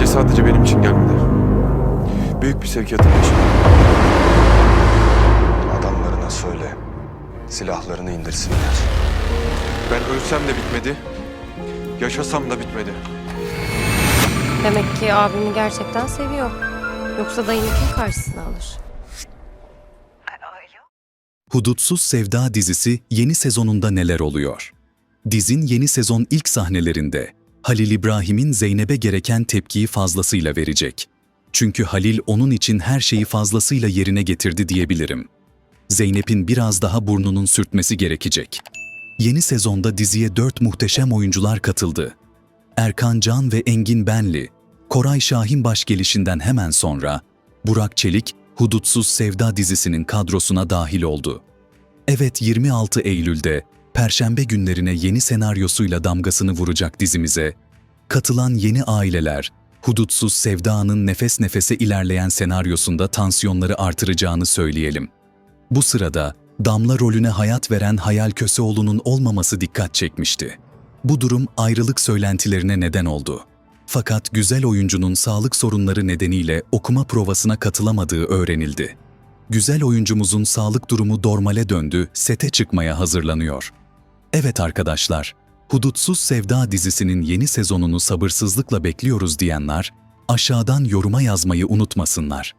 Bence sadece benim için gelmedi. Büyük bir sevkiyatın peşinde. Adamlarına söyle. Silahlarını indirsinler. Ben ölsem de bitmedi. Yaşasam da bitmedi. Demek ki abimi gerçekten seviyor. Yoksa dayını kim karşısına alır? Hudutsuz Sevda dizisi yeni sezonunda neler oluyor? Dizin yeni sezon ilk sahnelerinde Halil İbrahim'in Zeynep'e gereken tepkiyi fazlasıyla verecek. Çünkü Halil onun için her şeyi fazlasıyla yerine getirdi diyebilirim. Zeynep'in biraz daha burnunun sürtmesi gerekecek. Yeni sezonda diziye dört muhteşem oyuncular katıldı. Erkan Can ve Engin Benli, Koray Şahin baş gelişinden hemen sonra Burak Çelik, Hudutsuz Sevda dizisinin kadrosuna dahil oldu. Evet 26 Eylül'de Perşembe günlerine yeni senaryosuyla damgasını vuracak dizimize, katılan yeni aileler, Hudutsuz Sevda'nın nefes nefese ilerleyen senaryosunda tansiyonları artıracağını söyleyelim. Bu sırada Damla rolüne hayat veren Hayal Köseoğlu'nun olmaması dikkat çekmişti. Bu durum ayrılık söylentilerine neden oldu. Fakat güzel oyuncunun sağlık sorunları nedeniyle okuma provasına katılamadığı öğrenildi. Güzel oyuncumuzun sağlık durumu normale döndü, sete çıkmaya hazırlanıyor. Evet arkadaşlar, Hudutsuz Sevda dizisinin yeni sezonunu sabırsızlıkla bekliyoruz diyenler, aşağıdan yoruma yazmayı unutmasınlar.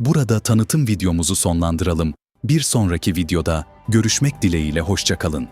Burada tanıtım videomuzu sonlandıralım. Bir sonraki videoda görüşmek dileğiyle hoşçakalın.